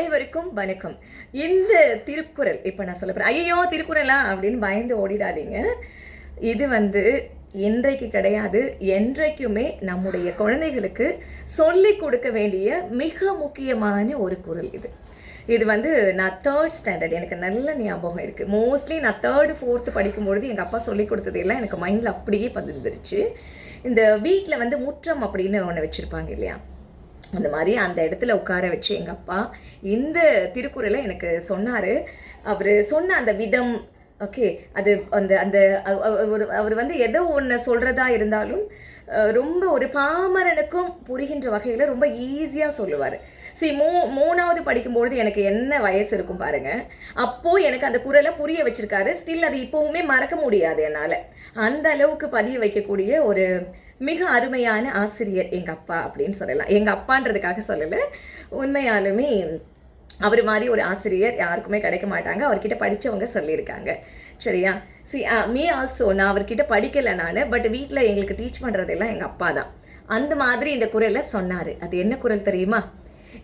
அனைவருக்கும் வணக்கம். இந்த திருக்குறள் இப்போ நான் சொல்ல போகிறேன் ஐயோ திருக்குறளா? அப்படின்னு பயந்து ஓடிடாதீங்க. இது வந்து இன்றைக்கு கிடையாது என்றைக்குமே நம்முடைய குழந்தைகளுக்கு சொல்லி கொடுக்க வேண்டிய மிக முக்கியமான ஒரு குறள் இது. இது வந்து நான் தேர்ட் ஸ்டாண்டர்ட் எனக்கு நல்ல ஞாபகம் இருக்குது மோஸ்ட்லி நான் தேர்டு ஃபோர்த்து படிக்கும்பொழுது எங்கள் அப்பா சொல்லி கொடுத்ததெல்லாம் எனக்கு மைண்டில் அப்படியே பதிந்துருச்சு இந்த வீட்டில் வந்து முற்றம் அப்படின்னு ஒன்று வச்சுருப்பாங்க இல்லையா? அந்த மாதிரி அந்த இடத்துல உட்கார வச்சு எங்கள் அப்பா இந்த திருக்குறளை எனக்கு சொன்னார். அவர் சொன்ன அந்த விதம் ஓகே அது அந்த அந்த ஒரு அவர் வந்து எதோ ஒன்று சொல்கிறதா இருந்தாலும் ரொம்ப ஒரு பாமரனுக்கும் புரிகின்ற வகையில் ரொம்ப ஈஸியாக சொல்லுவார். சரி மூ மூணாவது படிக்கும்பொழுது எனக்கு என்ன வயசு இருக்கும் பாருங்க. அப்போது எனக்கு அந்த குரலை புரிய வச்சுருக்காரு. ஸ்டில் அது இப்போவுமே மறக்க முடியாது என்னால். அந்த அளவுக்கு பதிய வைக்கக்கூடிய ஒரு மிக அருமையான ஆசிரியர் எங்கள் அப்பா அப்படின்னு சொல்லலாம். எங்கள் அப்பான்றதுக்காக சொல்லலை. உண்மையாலுமே அவர் மாதிரி ஒரு ஆசிரியர் யாருக்குமே கிடைக்க மாட்டாங்க. அவர்கிட்ட படித்தவங்க சொல்லியிருக்காங்க. சரியா? சி மீ ஆல்சோ நான் அவர்கிட்ட படிக்கலை நான் பட் வீட்டில் எங்களுக்கு டீச் பண்ணுறதெல்லாம் எங்கள் அப்பா தான். அந்த மாதிரி இந்த குரலை சொன்னார். அது என்ன குரல் தெரியுமா?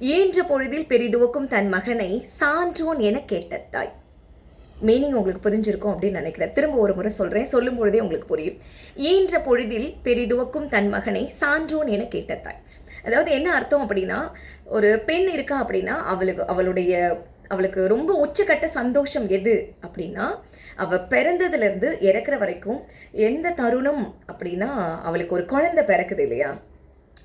ஈன்ற பொழுதில் பெரிதுவக்கும் தன் மகனை சான்றோன் என கேட்ட தாய். மீனிங் உங்களுக்கு புரிஞ்சிருக்கும் அப்படின்னு நினைக்கிறேன். திரும்ப ஒரு முறை சொல்கிறேன் சொல்லும் பொழுதே உங்களுக்கு புரியும். ஈன்ற பொழுதில் பெரிதுவக்கும் தன் மகனை சான்றோன் என கேட்ட தாய். அதாவது என்ன அர்த்தம் அப்படின்னா ஒரு பெண் இருக்கா அப்படின்னா அவளுக்கு அவளுடைய அவளுக்கு ரொம்ப உச்சக்கட்ட சந்தோஷம் எது அப்படின்னா அவள் பிறந்ததுலேருந்து இறக்குற வரைக்கும் எந்த தருணம் அப்படின்னா அவளுக்கு ஒரு குழந்தை பிறக்குது இல்லையா?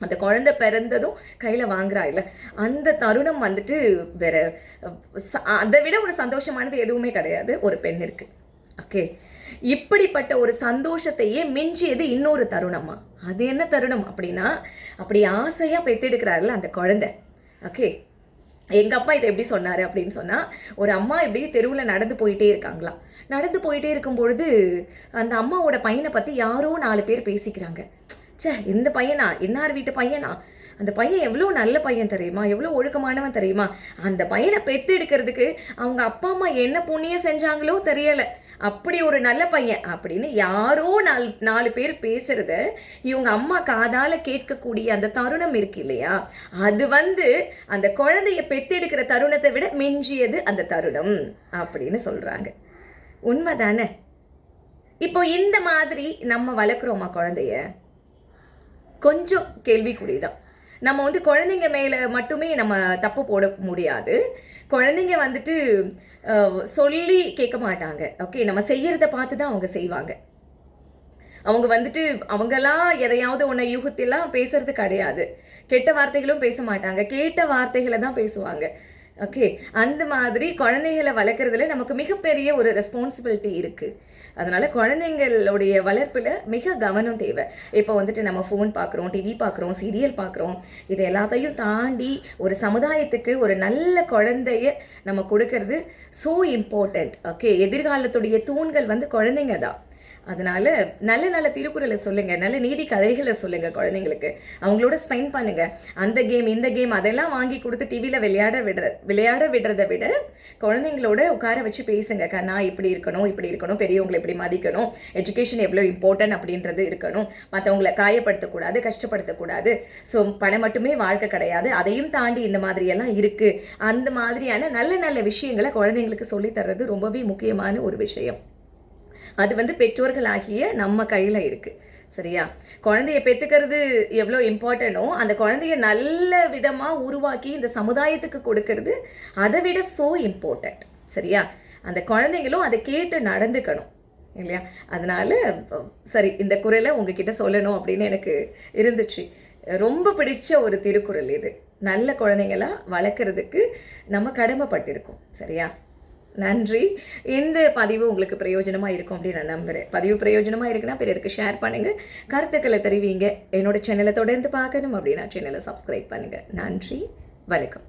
அந்த குழந்தை பிறந்ததும் கையில் வாங்குறா இல்லை? அந்த தருணம் வந்துட்டு வேற அதை விட ஒரு சந்தோஷமானது எதுவுமே கிடையாது. ஒரு பெண் இருக்குது ஓகே இப்படிப்பட்ட ஒரு சந்தோஷத்தையே மிஞ்சியது இன்னொரு தருணமா? அது என்ன தருணம் அப்படின்னா அப்படி ஆசையாக பெற்றெடுக்கிறாருல அந்த குழந்தை. ஓகே எங்கள் அப்பா இதை எப்படி சொன்னார் அப்படின்னு சொன்னால் ஒரு அம்மா இப்படி தெருவில் நடந்து போயிட்டே இருக்காங்களா? நடந்து போயிட்டே இருக்கும் பொழுது அந்த அம்மாவோட பையனை பற்றி யாரோ நாலு பேர் பேசிக்கிறாங்க. சே இந்த பையனா? இன்னார் வீட்டு பையனா? அந்த பையன் எவ்வளோ நல்ல பையன் தெரியுமா? எவ்வளோ ஒழுக்கமானவன் தெரியுமா? அந்த பையனை பெத்து எடுக்கிறதுக்கு அவங்க அப்பா அம்மா என்ன புண்ணியம் செஞ்சாங்களோ தெரியலை. அப்படி ஒரு நல்ல பையன் அப்படின்னு யாரோ நாலு நாலு பேர் பேசுறத இவங்க அம்மா காதால கேட்கக்கூடிய அந்த தருணம் இருக்கு இல்லையா? அது வந்து அந்த குழந்தைய பெத்தெடுக்கிற தருணத்தை விட மிஞ்சியது அந்த தருணம் அப்படின்னு சொல்றாங்க. உண்மைதானே? இப்போ இந்த மாதிரி நம்ம வளர்க்குறோமா குழந்தைய? கொஞ்சம் கேள்விக்குறிதான். நம்ம வந்து குழந்தைங்க மேலே மட்டுமே நம்ம தப்பு போட முடியாது. குழந்தைங்க வந்துட்டு சொல்லி கேட்க மாட்டாங்க. ஓகே நம்ம செய்யறத பார்த்து தான் அவங்க செய்வாங்க. அவங்க வந்துட்டு அவங்கெல்லாம் எதையாவது ஒன்றை யூகத்தெல்லாம் பேசுறது கிடையாது. கெட்ட வார்த்தைகளும் பேச மாட்டாங்க. கேட்ட வார்த்தைகளை தான் பேசுவாங்க. ஓகே அந்த மாதிரி குழந்தைகளை வளர்க்குறதுல நமக்கு மிகப்பெரிய ஒரு ரெஸ்பான்சிபிலிட்டி இருக்குது அதனால் குழந்தைங்களுடைய வளர்ப்பில் மிக கவனம் தேவை. இப்போ வந்துட்டு நம்ம ஃபோன் பார்க்குறோம் டிவி பார்க்குறோம் சீரியல் பார்க்குறோம் இது எல்லாத்தையும் தாண்டி ஒரு சமுதாயத்துக்கு ஒரு நல்ல குழந்தைய நம்ம கொடுக்கறது ஸோ இம்பார்ட்டண்ட் ஓகே எதிர்காலத்துடைய தூண்கள் வந்து குழந்தைங்க தான். அதனால நல்ல நல்ல திருக்குறளை சொல்லுங்க நல்ல நீதி கதைகளை சொல்லுங்க குழந்தைங்களுக்கு. அவங்களோட ஸ்பெண்ட் பண்ணுங்க. அந்த கேம் இந்த கேம் அதெல்லாம் வாங்கி கொடுத்து டிவியில் விளையாட விடுற விளையாட விடுறதை விட குழந்தைங்களோட உட்கார வச்சு பேசுங்க. கண்ணா இப்படி இருக்கணும் இப்படி இருக்கணும் பெரியவங்களை இப்படி மதிக்கணும் எஜுகேஷன் எவ்வளோ இம்பார்ட்டன்ட் அப்படின்றது இருக்கணும். மற்றவங்களை காயப்படுத்தக்கூடாது கஷ்டப்படுத்தக்கூடாது. ஸோ பணம் மட்டுமே வாழ்க்கை கிடையாது. அதையும் தாண்டி இந்த மாதிரியெல்லாம் இருக்கு. அந்த மாதிரியான நல்ல நல்ல விஷயங்களை குழந்தைங்களுக்கு சொல்லித் தர்றது ரொம்பவே முக்கியமான ஒரு விஷயம். அது வந்து பெற்றோர்களாகிய நம்ம கையில் இருக்குது சரியா? குழந்தைய பெற்றுக்கிறது எவ்வளோ இம்பார்ட்டனோ அந்த குழந்தைய நல்ல விதமாக உருவாக்கி இந்த சமுதாயத்துக்கு கொடுக்கறது அதை விட ஸோ இம்பார்ட்டண்ட் சரியா? அந்த குழந்தைங்களும் அதை கேட்டு நடந்துக்கணும். இல்லையா? அதனால் சரி இந்த குரலை உங்ககிட்ட சொல்லணும் அப்படின்னு எனக்கு இருந்துச்சு. ரொம்ப பிடிச்ச ஒரு திருக்குறள் இது. நல்ல குழந்தைங்களா வளர்க்குறதுக்கு நம்ம கடமைப்பட்டிருக்கோம். சரியா? நன்றி. இந்த பதிவு உங்களுக்கு பிரயோஜனமாக இருக்கும் அப்படின்னு நான் நம்புகிறேன் பதிவு பிரயோஜனமாக இருக்குன்னா பிறருக்கு ஷேர் பண்ணுங்கள் கருத்துக்களை தெரிவிங்க. என்னோட சேனலை தொடர்ந்து பார்க்கணும் அப்படின்னா சேனலை சப்ஸ்கிரைப் பண்ணுங்கள் நன்றி. வணக்கம்.